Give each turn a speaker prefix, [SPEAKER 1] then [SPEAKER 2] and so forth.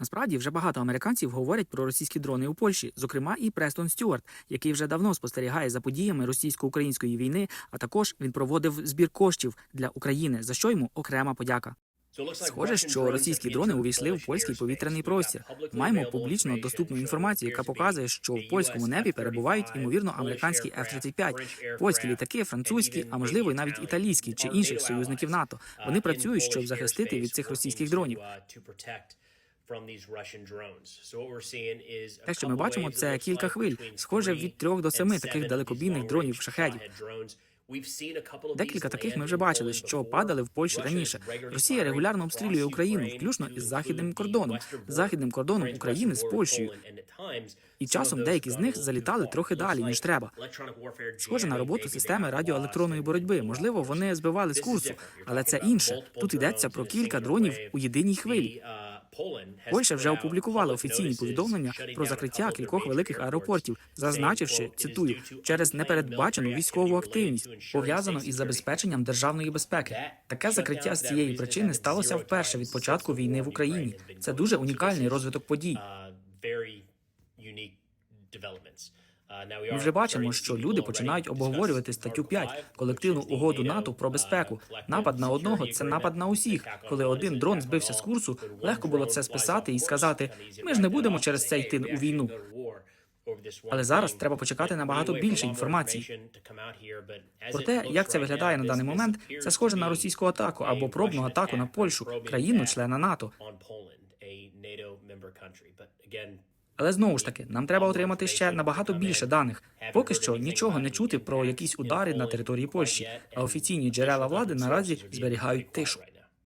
[SPEAKER 1] Насправді вже багато американців говорять про російські дрони у Польщі, зокрема і Престон Стюарт, який вже давно спостерігає за подіями російсько-української війни. А також він проводив збір коштів для України, за що йому окрема подяка. Схоже, що російські дрони увійшли в польський повітряний простір. Маємо публічно доступну інформацію, яка показує, що в польському небі перебувають ймовірно американські F-35, польські літаки, французькі, а можливо й навіть італійські чи інших союзників НАТО. Вони працюють, щоб захистити від цих російських дронів.
[SPEAKER 2] Те, що ми бачимо, це кілька хвиль, схоже від трьох до семи таких далекобійних дронів шахедів.
[SPEAKER 1] Декілька таких ми вже бачили, що падали в Польщі раніше. Росія регулярно обстрілює Україну, включно із західним кордоном, західним кордоном України з Польщею.
[SPEAKER 2] І часом деякі з них залітали трохи далі ніж треба.
[SPEAKER 1] Схоже на роботу системи радіоелектронної боротьби. Можливо, вони збивали з курсу, але це інше. Тут йдеться про кілька дронів у єдиній хвилі. Польща вже опублікувала офіційні повідомлення про закриття кількох великих аеропортів, зазначивши цитую через непередбачену військову активність, пов'язану із забезпеченням державної безпеки. Таке закриття з цієї причини сталося вперше від початку війни в Україні. Це дуже унікальний розвиток подій.
[SPEAKER 2] Ми вже бачимо, що люди починають обговорювати статтю 5 колективну угоду НАТО про безпеку.
[SPEAKER 1] Напад на одного це напад на усіх. Коли один дрон збився з курсу, легко було це списати і сказати: ми ж не будемо через це йти у війну.
[SPEAKER 2] Але зараз треба почекати набагато більше інформації.
[SPEAKER 1] Про те, як це виглядає на даний момент, це схоже на російську атаку або пробну атаку на Польщу, країну-члена НАТО. Але знову ж таки, нам треба отримати ще набагато більше даних. Поки що нічого не чути про якісь удари на території Польщі, а офіційні джерела влади наразі зберігають тишу.